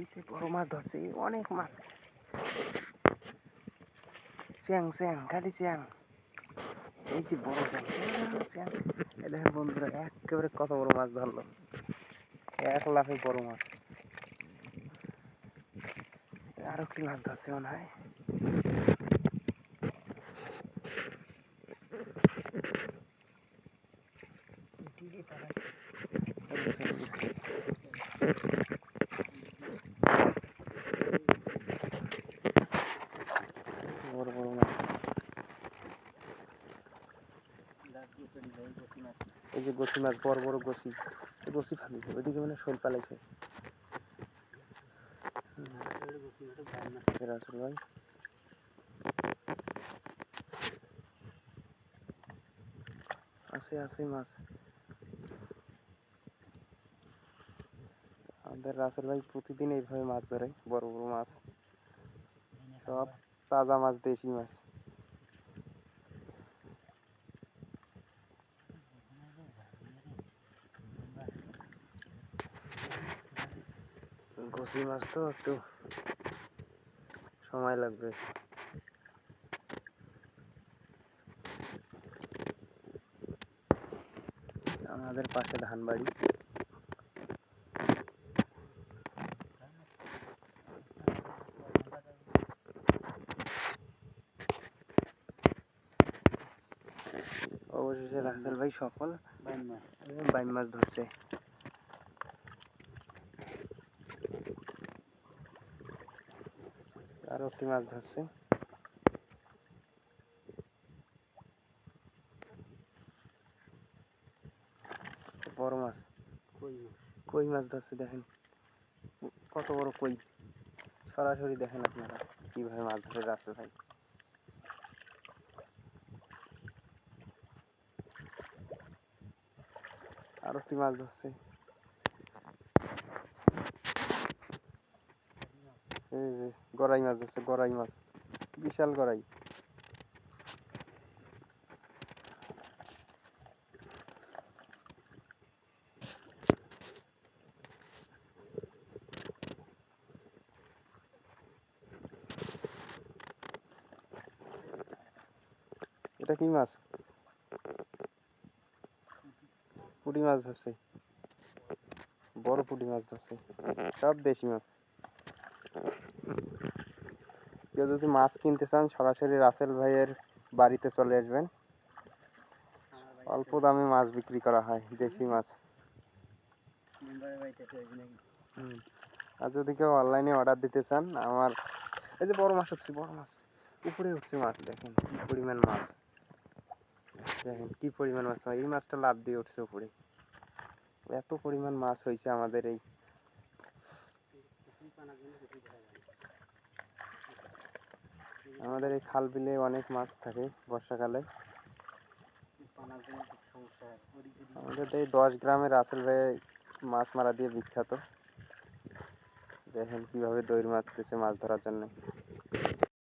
এই বড় মাছ ধরছে অনেক মাছ। চ্যাং চ্যাং খালি চ্যাং। এই যে বড় চ্যাং দেখেন বন্ধুরা একেবারে কত বড় মাছ ধরলো। এক লাফে বড় মাছ। আরও কি মাছ ধরছে মনে হয়? বড় বড় মাছ এই যে গসি মাছ, বড় বড় গসি গসি ফালিছে ওইদিকে মানে শোল পালাইছে। ভাই। আছে আছে মাছ। আমাদের রাসেল ভাই প্রতিদিন এইভাবে মাছ ধরে, বড় বড় মাছ। সব তাজা মাছ, দেশি মাছ। ঘসি মাছ তো একটু সময় লাগবে। আমাদের পাশে ধান বাড়ি অবশেষে রাসেল ভাই সফল। বাইম মাছ ধরছে। আরও একটি মাছ ধরছে। বড় মাছ। কই মাছ? ধরছে দেখেন। কত বড় কই? সরাসরি দেখেন আপনারা কীভাবে মাছ ধরে রাখছে ভাই। আরও একটি মাছ ধরছে। এই যে গরাই মাছ ধরছে গড়াই মাছ। বিশাল গড়াই। এটা কি মাছ? পুঁটি মাছ ধরছে বড় পুঁটি মাছ ধরছে সব দেশি মাছ। কেউ যদি মাছ কিনতে চান, সরাসরি রাসেল ভাইয়ের বাড়িতে চলে আসবেন। অল্প দামে মাছ বিক্রি করা হয়, দেশি মাছ। আর যদি কেউ অনলাইনে অর্ডার দিতে চান, আমার এই যে বড় মাছ উঠছে বড় মাছ। উপরে উঠছে মাছ, দেখেন কি পরিমাণ মাছ। দেখেন কি পরিমাণ মাছ এই মাছটা লাভ দিয়ে উঠছে উপরে। এত পরিমাণ মাছ হয়েছে আমাদের এই আমাদের এই খাল বিলে অনেক মাছ থাকে বর্ষাকালে। আমাদের এই দশ গ্রামের রাসেল ভাই মাছ মারা দিয়ে বিখ্যাত। দেখেন কীভাবে দৌড় মারতেছে মাছ ধরার জন্য।